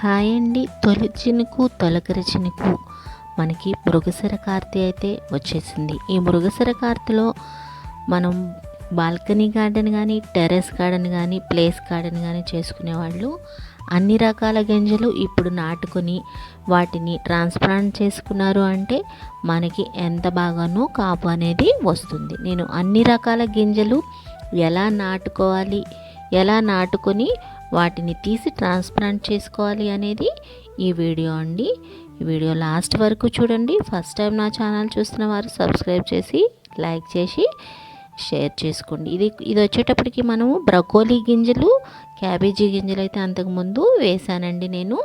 Hi అండి. తొలి చినుకు తొలకరి చినుకు. మనకి మృగశిర కార్తె అయితే వచ్చేసింది. ఈ మృగశిర కార్తెలో మనం బాల్కనీ గార్డెన్ కానీ టెర్రస్ గార్డెన్ కానీ ప్లేస్ గార్డెన్ కానీ చేసుకునే వాళ్ళు అన్ని రకాల గింజలు ఇప్పుడు నాటుకొని వాటిని ట్రాన్స్ప్లాంట్ చేసుకున్నారు అంటే మనకి ఎంత బాగానో కాపు అనేది వస్తుంది. నేను అన్ని రకాల గింజలు ఎలా నాటుకోవాలి ఎలా నాటుకొని వాటిని తీసి ట్రాన్స్ప్లాంట్ చేసుకోవాలి అనేది ఈ వీడియో అండి. ఈ వీడియో లాస్ట్ వరకు చూడండి. ఫస్ట్ టైం నా ఛానల్ చూస్తున్న వారు సబ్స్క్రైబ్ చేసి లైక్ చేసి షేర్ చేసుకోండి. ఇది ఇది వచ్చేటప్పటికి మనము బ్రకోలీ గింజలు క్యాబేజీ గింజలు అయితే అంతకుముందు వేసానండి నేను.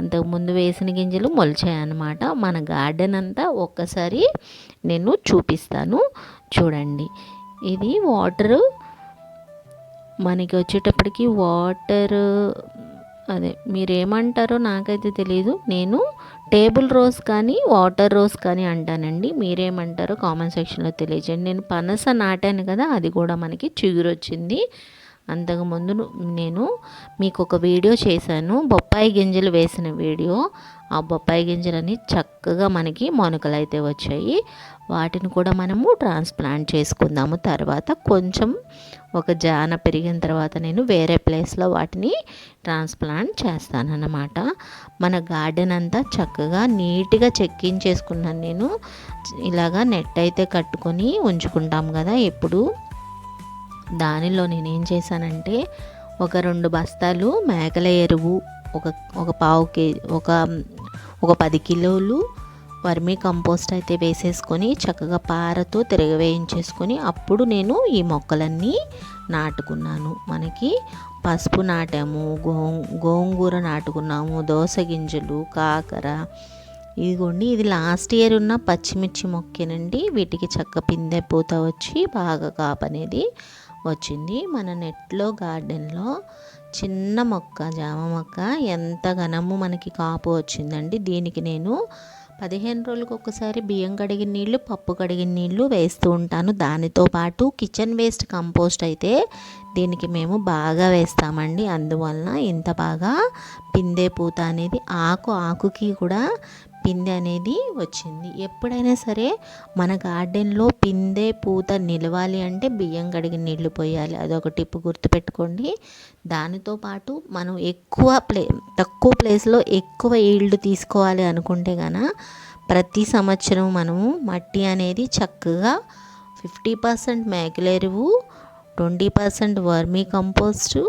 అంతకుముందు వేసిన గింజలు మొలిచాయన్నమాట మన గార్డెన్ అంతా ఒక్కసారి నేను చూపిస్తాను. చూడండి. ఇది వాటరు మనకి వచ్చేటప్పటికి వాటర్ అదే మీరేమంటారో నాకైతే తెలియదు నేను టేబుల్ రోజ్ కానీ వాటర్ రోజ్ కానీ అంటానండి. మీరేమంటారో కామెంట్ సెక్షన్లో తెలియజేయండి నేను పనస నాటాను కదా అది కూడా మనకి చిగురు వచ్చింది అంతకుముందు నేను మీకు ఒక వీడియో చేశాను. బొప్పాయి గింజలు వేసిన వీడియో. ఆ బొప్పాయి గింజలని చక్కగా మనకి మొనకలు అయితే వచ్చాయి. వాటిని కూడా మనము ట్రాన్స్ప్లాంట్ చేసుకుందాము. తర్వాత కొంచెం ఒక జాన పెరిగిన తర్వాత నేను వేరే ప్లేస్లో వాటిని ట్రాన్స్ప్లాంట్ చేస్తానన్నమాట. మన గార్డెన్ అంతా చక్కగా నీట్గా చెక్కించేసుకున్నాను నేను. ఇలాగా నెట్ అయితే కట్టుకొని ఉంచుకుంటాం కదా ఎప్పుడు. దానిలో నేను ఏం చేశానంటే ఒక రెండు బస్తాలు మేకల ఎరువు ఒక ఒక పావు కే ఒక ఒక పది కిలోలు వర్మీ కంపోస్ట్ అయితే వేసేసుకొని చక్కగా పారతో తిరగవేయించేసుకొని అప్పుడు నేను ఈ మొక్కలన్నీ నాటుకున్నాను. మనకి పసుపు నాటాము గో గోంగూర నాటుకున్నాము దోస గింజలు కాకర. ఇదిగోండి ఇది లాస్ట్ ఇయర్ ఉన్న పచ్చిమిర్చి మొక్కేనండి. వీటికి చక్క పిందె పూత వచ్చి బాగా కాపనేది వచ్చింది. మన నెట్లో గార్డెన్లో చిన్న మొక్క జామ మొక్క ఎంత ఘనము మనకి కాపు వచ్చిందండి. దీనికి నేను పదిహేను రోజులకు ఒకసారి బియ్యం కడిగిన నీళ్ళు పప్పు కడిగిన నీళ్ళు వేస్తూ ఉంటాను. దానితో పాటు కిచెన్ వేస్ట్ కంపోస్ట్ అయితే దీనికి మేము బాగా వేస్తామండి. అందువలన ఇంత బాగా పిందే పూత అనేది ఆకు ఆకుకి కూడా పిందె అనేది వచ్చింది. ఎప్పుడైనా సరే మన గార్డెన్లో పిందె పూత నిలవాలి అంటే బియ్యం కడిగి నీళ్ళు పోయాలి. అదొక టిప్ గుర్తుపెట్టుకోండి. దానితో పాటు మనం ఎక్కువ ప్లే తక్కువ ప్లేస్లో ఎక్కువ ఈల్డ్ తీసుకోవాలి అనుకుంటే గన ప్రతి సంవత్సరం మనము మట్టి అనేది చక్కగా fifty percent మేకలెరువు twenty percent vermi compost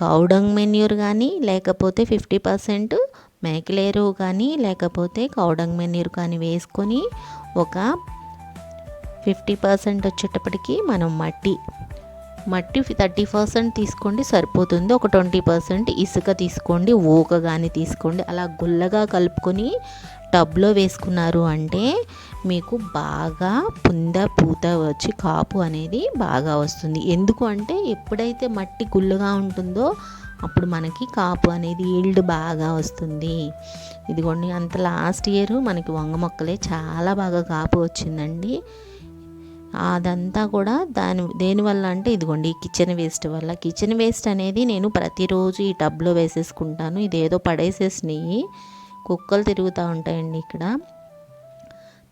cow dung manure కానీ లేకపోతే ఫిఫ్టీ పర్సెంట్ మేకలేరు కానీ లేకపోతే కౌడంగ్ మెనీరు కానీ వేసుకొని ఒక ఫిఫ్టీ పర్సెంట్ వచ్చేటప్పటికి మనం మట్టి మట్టి థర్టీ పర్సెంట్ తీసుకోండి సరిపోతుంది. ఒక ట్వంటీ పర్సెంట్ ఇసుక తీసుకోండి ఊక కానీ తీసుకోండి. అలా గుల్లగా కలుపుకొని టబ్లో వేసుకున్నారు అంటే మీకు బాగా పుంద పూత వచ్చి కాపు అనేది బాగా వస్తుంది. ఎందుకు అంటే ఎప్పుడైతే మట్టి గుల్లగా ఉంటుందో అప్పుడు మనకి కాపు అనేది ఈల్డ్ బాగా వస్తుంది. ఇదిగోండి అంత లాస్ట్ ఇయర్ మనకి వంగ మొక్కలే చాలా బాగా కాపు వచ్చిందండి. అదంతా కూడా దాని దేనివల్ల అంటే ఇదిగోండి ఈ కిచెన్ వేస్ట్ వల్ల. కిచెన్ వేస్ట్ అనేది నేను ప్రతిరోజు ఈ టబ్లో వేసేసుకుంటాను. ఇదేదో పడేసేసినాయి కుక్కలు తిరుగుతూ ఉంటాయండి ఇక్కడ.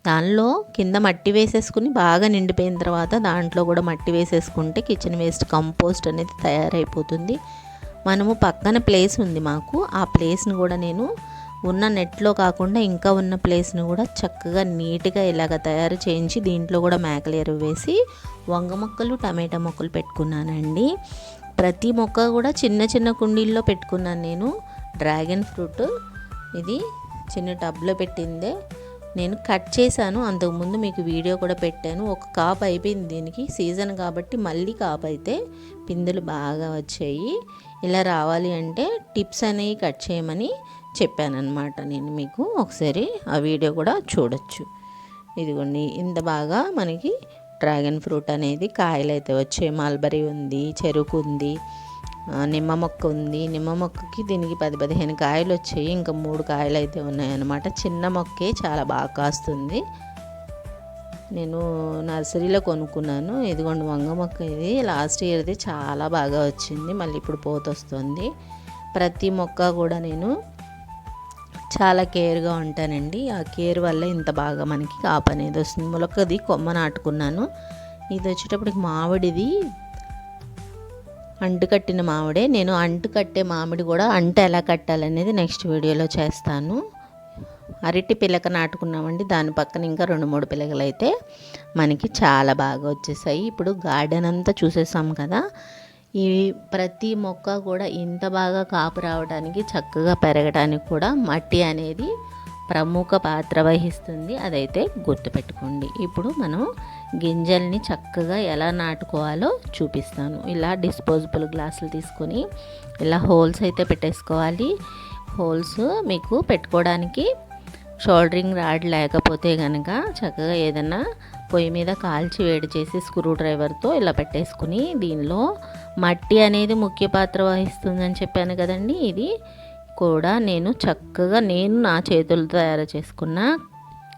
దానిలో కింద మట్టి వేసేసుకుని బాగా నిండిపోయిన తర్వాత దాంట్లో కూడా మట్టి వేసేసుకుంటే కిచెన్ వేస్ట్ కంపోస్ట్ అనేది తయారైపోతుంది. మనము పక్కన ప్లేస్ ఉంది మాకు. ఆ ప్లేస్ని కూడా నేను ఉన్న నెట్లో కాకుండా ఇంకా ఉన్న ప్లేస్ని కూడా చక్కగా నీట్గా ఇలాగ తయారు చేయించి దీంట్లో కూడా మేకలేరు ఎరువు వేసి వంగ మొక్కలు టమాటా మొక్కలు పెట్టుకున్నానండి. ప్రతి మొక్క కూడా చిన్న చిన్న కుండీల్లో పెట్టుకున్నాను నేను. డ్రాగన్ ఫ్రూట్ ఇది చిన్న టబ్లో పెట్టిందే. నేను కట్ చేశాను. అంతకుముందు మీకు వీడియో కూడా పెట్టాను. ఒక కాపు అయిపోయింది దీనికి. సీజన్ కాబట్టి మళ్ళీ కాపు అయితే పిందులు బాగా వచ్చాయి. ఇలా రావాలి అంటే టిప్స్ అనేవి కట్ చేయమని చెప్పానమాట నేను మీకు. ఒకసారి ఆ వీడియో కూడా చూడొచ్చు. ఇదిగోండి ఇంత బాగా మనకి డ్రాగన్ ఫ్రూట్ అనేది కాయలు అయితే వచ్చాయి. మల్బరీ ఉంది చెరుకు ఉంది. నిమ్మ మొక్క ఉంది. నిమ్మ మొక్కకి దీనికి పది పదిహేను కాయలు వచ్చాయి. ఇంకా మూడు కాయలు అయితే ఉన్నాయన్నమాట. చిన్న మొక్కే చాలా బాగా కాస్తుంది. నేను నర్సరీలో కొనుక్కున్నాను. ఇదిగోండి వంగ మొక్క ఇది. లాస్ట్ ఇయర్ది చాలా బాగా వచ్చింది. మళ్ళీ ఇప్పుడు పోత వస్తుంది. ప్రతి మొక్క కూడా నేను చాలా కేర్గా ఉంటానండి. ఆ కేర్ వల్ల ఇంత బాగా మనకి కాపు అనేది వస్తుంది. మొలకది కొమ్మ నాటుకున్నాను. ఇది వచ్చేటప్పటికి మామిడిది. అంటు కట్టిన మామిడే. నేను అంటు కట్టే మామిడి కూడా అంటు ఎలా కట్టాలనేది నెక్స్ట్ వీడియోలో చేస్తాను. అరటి పిలక నాటుకున్నామండి. దాని పక్కన ఇంకా రెండు మూడు పిలకలు అయితే మనకి చాలా బాగా వచ్చేసాయి. ఇప్పుడు గార్డెన్ అంతా చూసేసాం కదా. ఈ ప్రతి మొక్క కూడా ఇంత బాగా కాపు రావడానికి చక్కగా పెరగడానికి కూడా మట్టి అనేది ప్రముఖ పాత్ర వహిస్తుంది. అదైతే గుర్తుపెట్టుకోండి. ఇప్పుడు మనం గింజల్ని చక్కగా ఎలా నాటుకోవాలో చూపిస్తాను. ఇలా డిస్పోజబుల్ గ్లాసులు తీసుకొని ఇలా హోల్స్ అయితే పెట్టేసుకోవాలి. హోల్స్ మీకు పెట్టుకోవడానికి షోల్డరింగ్ రాడ్ లేకపోతే కనుక చక్కగా ఏదైనా పొయ్యి మీద కాల్చి వేడి చేసి స్క్రూ డ్రైవర్తో ఇలా పెట్టేసుకుని దీనిలో మట్టి అనేది ముఖ్య పాత్ర వహిస్తుందని చెప్పాను కదండి. ఇది కూడా నేను చక్కగా నేను నా చేతులతో తయారు చేసుకున్న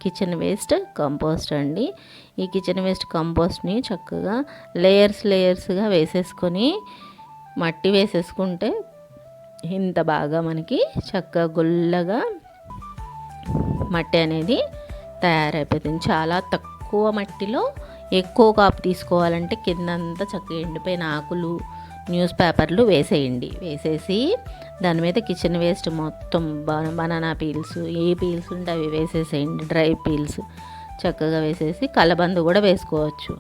కిచెన్ వేస్ట్ కంపోస్ట్ అండి. ఈ కిచెన్ వేస్ట్ కంపోస్ట్ని చక్కగా లేయర్స్ లేయర్స్గా వేసేసుకొని మట్టి వేసేసుకుంటే ఇంత బాగా మనకి చక్కగా గుల్లగా మట్టి అనేది తయారైపోతుంది. చాలా తక్కువ మట్టిలో ఎక్కువ కాపు తీసుకోవాలంటే కిందంతా చక్కగా ఎండిపోయిన ఆకులు న్యూస్ పేపర్లు వేసేయండి. వేసేసి దాని మీద కిచెన్ వేస్ట్ మొత్తం బనానా పీల్స్ ఏ పీల్స్ ఉంటే అవి వేసేసేయండి. డ్రై పీల్స్ చక్కగా వేసేసి కలబంద కూడా వేసుకోవచ్చు.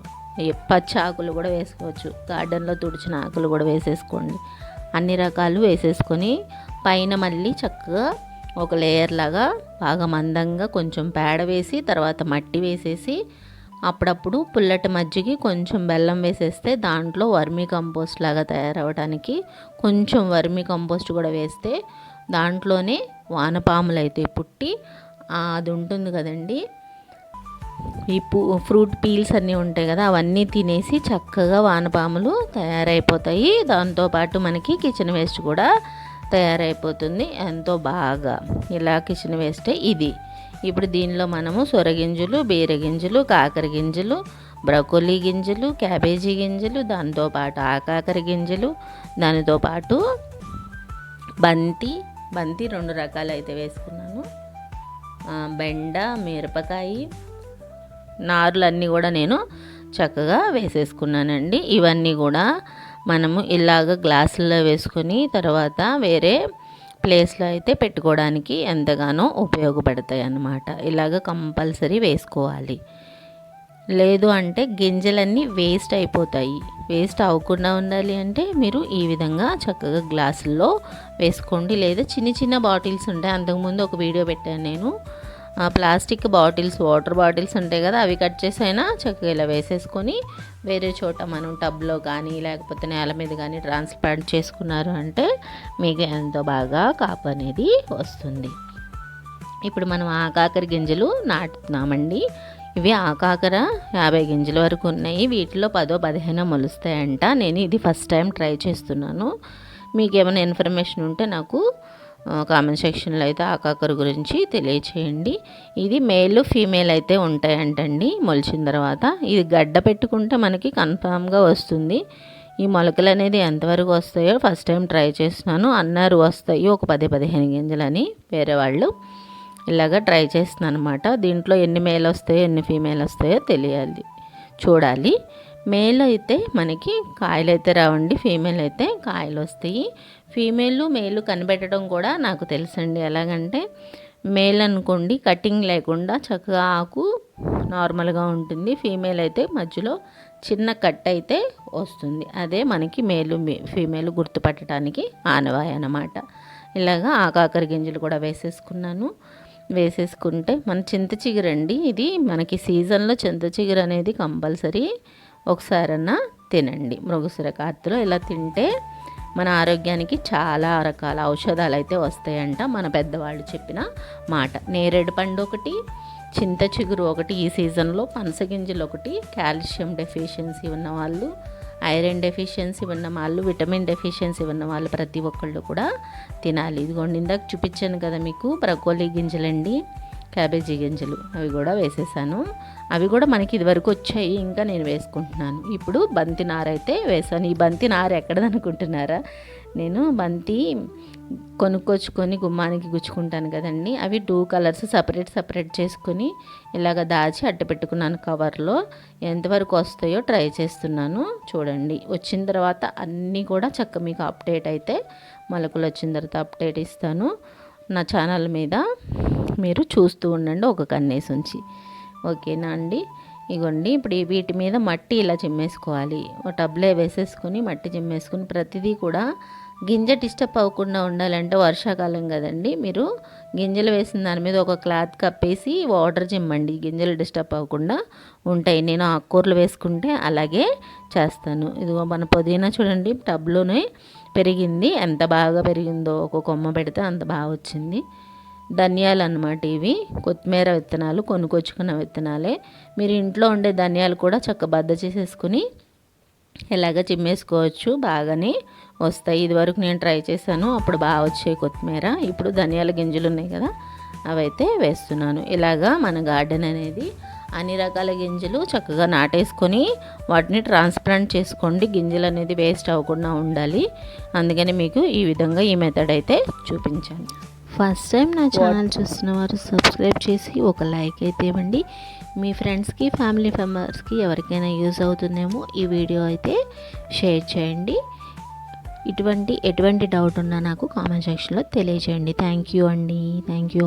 పచ్చి ఆకులు కూడా వేసుకోవచ్చు. గార్డెన్లో తుడిచిన ఆకులు కూడా వేసేసుకోండి. అన్ని రకాలు వేసేసుకొని పైన మళ్ళీ చక్కగా ఒక లేయర్ లాగా బాగా మందంగా కొంచెం పేడ వేసి తర్వాత మట్టి వేసేసి అప్పుడప్పుడు పుల్లటి మజ్జిగి కొంచెం బెల్లం వేసేస్తే దాంట్లో వర్మీ కంపోస్ట్ లాగా తయారవడానికి కొంచెం వర్మీ కంపోస్ట్ కూడా వేస్తే దాంట్లోనే వానపాములు అయితే పుట్టి అది ఉంటుంది కదండి. ఈ పూ ఫ్రూట్ పీల్స్ అన్నీ ఉంటాయి కదా అవన్నీ తినేసి చక్కగా వానపాములు తయారైపోతాయి. దాంతోపాటు మనకి కిచెన్ వేస్ట్ కూడా తయారైపోతుంది. ఎంతో బాగా. ఇలా కిచెన్ వేస్ట్ ఇది. ఇప్పుడు దీనిలో మనము సొరగింజలు బీర గింజలు కాకర గింజలు బ్రకోలీ గింజలు క్యాబేజీ గింజలు దాంతోపాటు ఆకాకర గింజలు దానితో పాటు బంతి బంతి రెండు రకాలు అయితే వేసుకున్నాను. బెండ మిరపకాయ నారులన్నీ కూడా నేను చక్కగా వేసేసుకున్నానండి. ఇవన్నీ కూడా మనము ఇలాగ గ్లాసుల్లో వేసుకొని తర్వాత వేరే ప్లేస్లో అయితే పెట్టుకోవడానికి ఎంతగానో ఉపయోగపడతాయి అన్నమాట ఇలాగ కంపల్సరీ వేసుకోవాలి. లేదు అంటే గింజలన్నీ వేస్ట్ అయిపోతాయి. వేస్ట్ అవ్వకుండా ఉండాలి అంటే మీరు ఈ విధంగా చక్కగా గ్లాసుల్లో వేసుకోండి. లేదా చిన్న చిన్న బాటిల్స్ ఉంటాయి. అంతకుముందు ఒక వీడియో పెట్టాను నేను. ప్లాస్టిక్ బాటిల్స్ వాటర్ బాటిల్స్ ఉంటాయి కదా అవి కట్ చేసి అయినా చక్కగా ఇలా వేసేసుకొని వేరే చోట మనం టబ్లో కానీ లేకపోతే నేల మీద కానీ ట్రాన్స్ప్లాంట్ చేసుకున్నారు అంటే మీకు ఎంతో బాగా కాపు అనేది వస్తుంది. ఇప్పుడు మనం ఆకాకర గింజలు నాటుతున్నామండి. ఇవి ఆకాకర యాభై గింజల వరకు ఉన్నాయి. వీటిలో పదో పదిహేనో మొలుస్తాయంట. నేను ఇది ఫస్ట్ టైం ట్రై చేస్తున్నాను. మీకు ఏమైనా ఇన్ఫర్మేషన్ ఉంటే నాకు కామెంట్ సెక్షన్లో అయితే ఆకాకర గురించి తెలియచేయండి. ఇది మేల్ ఫీమేల్ అయితే ఉంటాయంటండి మొలిచిన తర్వాత. ఇది గడ్డ పెట్టుకుంటే మనకి కన్ఫామ్గా వస్తుంది. ఈ మొలకలు అనేది ఎంతవరకు వస్తాయో ఫస్ట్ టైం ట్రై చేస్తున్నాను. అన్నారు వస్తాయి ఒక పది పదిహేను గింజలని వేరే వాళ్ళు. ఇలాగ ట్రై చేస్తున్నాను అనమాట దీంట్లో ఎన్ని మేల్ వస్తాయో ఎన్ని ఫీమేల్ వస్తాయో తెలియాలి చూడాలి. మేల్ అయితే మనకి కాయలు అయితే రావండి ఫీమేల్ అయితే కాయలు వస్తాయి ఫీమేల్ మేలు కనిపెట్టడం కూడా నాకు తెలుసండి. ఎలాగంటే మేల్ అనుకోండి కటింగ్ లేకుండా చక్కగా ఆకు నార్మల్గా ఉంటుంది. ఫీమేల్ అయితే మధ్యలో చిన్న కట్ అయితే వస్తుంది. అదే మనకి మేలు ఫీమేల్ గుర్తుపట్టడానికి ఆనవాయి అన్నమాట. ఇలాగా ఆకాకర గింజలు కూడా వేసేసుకున్నాను. వేసేసుకుంటే మన చింత చిగురండి ఇది. మనకి సీజన్లో చింత చిగురు అనేది కంపల్సరీ ఒకసారన్నా తినండి. మృగశిర కార్తెలో ఇలా తింటే మన ఆరోగ్యానికి చాలా రకాల ఔషధాలు అయితే వస్తాయంట మన పెద్దవాళ్ళు చెప్పిన మాట. నేరేడు పండు ఒకటి చింత చిగురు ఒకటి ఈ సీజన్లో పనసగింజలు ఒకటి కాల్షియం డెఫిషియన్సీ ఉన్న వాళ్ళు ఐరన్ డెఫిషియన్సీ ఉన్న వాళ్ళు విటమిన్ డెఫిషియన్సీ ఉన్న వాళ్ళు ప్రతి ఒక్కళ్ళు కూడా తినాలి. ఇదిగోండి ఇందాక చూపించాను కదా మీకు బ్రకోలీ గింజలండి. క్యాబేజీ గింజలు అవి కూడా వేసేసాను. అవి కూడా మనకి ఇదివరకు వచ్చాయి ఇంకా నేను వేసుకుంటున్నాను. ఇప్పుడు బంతి నార అయితే వేసాను. ఈ బంతి నార ఎక్కడదనుకుంటున్నారా నేను బంతి కొనుక్కొచ్చుకొని గుమ్మానికి గుచ్చుకుంటాను కదండి. అవి టూ కలర్స్ సపరేట్ సపరేట్ చేసుకొని ఇలాగ దాచి అట్ట పెట్టుకున్నాను కవర్లో. ఎంతవరకు వస్తాయో ట్రై చేస్తున్నాను. చూడండి. వచ్చిన తర్వాత అన్నీ కూడా చక్క మీకు అప్డేట్ అయితే మొలకలు వచ్చిన తర్వాత అప్డేట్ ఇస్తాను నా ఛానల్ మీద. మీరు చూస్తూ ఉండండి ఒక కన్నేసి ఉంచి ఓకేనా అండి? ఇగోండి ఇప్పుడు వీటి మీద మట్టి ఇలా చిమ్మేసుకోవాలి. ఒక టబ్లో వేసేసుకొని మట్టి చిమ్మేసుకొని ప్రతిదీ కూడా గింజ డిస్టర్బ్ అవ్వకుండా ఉండాలంటే వర్షాకాలం కదండి. మీరు గింజలు వేసిన దాని మీద ఒక క్లాత్ కప్పేసి వాటర్ చిమ్మండి. గింజలు డిస్టర్బ్ అవ్వకుండా ఉంటాయి. నేను ఆకుకూరలు వేసుకుంటే అలాగే చేస్తాను. ఇదిగో మన పుదీనా చూడండి టబ్లోనే పెరిగింది. ఎంత బాగా పెరిగిందో ఒక కొమ్మ పెడితే అంత బాగా వచ్చింది. ధనియాలు అన్నమాట ఇవి. కొత్తిమీర విత్తనాలు కొనుక్కొచ్చుకున్న విత్తనాలే. మీరు ఇంట్లో ఉండే ధనియాలు కూడా చక్క బద్ద చేసేసుకుని ఇలాగ చిమ్మేసుకోవచ్చు బాగానే వస్తాయి. ఇదివరకు నేను ట్రై చేశాను. అప్పుడు బాగా వచ్చాయి కొత్తిమీర. ఇప్పుడు ధనియాల గింజలు ఉన్నాయి కదా అవైతే వేస్తున్నాను. ఇలాగా మన గార్డెన్ అనేది అన్ని రకాల గింజలు చక్కగా నాటేసుకొని వాటిని ట్రాన్స్ప్లాంట్ చేసుకోండి. గింజలు అనేది వేస్ట్ అవ్వకుండా ఉండాలి. అందుకని మీకు ఈ విధంగా ఈ మెథడ్ అయితే చూపించాను. ఫస్ట్ టైం నా ఛానల్ చూస్తున్న వారు సబ్స్క్రైబ్ చేసి ఒక లైక్ అయితే ఇవ్వండి. మీ ఫ్రెండ్స్కి ఫ్యామిలీ మెంబర్స్కి ఎవరికైనా యూజ్ అవుతుందేమో ఈ వీడియో అయితే షేర్ చేయండి. ఇటువంటి ఎటువంటి డౌట్ ఉన్నా నాకు కామెంట్ సెక్షన్లో తెలియజేయండి. థ్యాంక్ యూ అండి. Thank you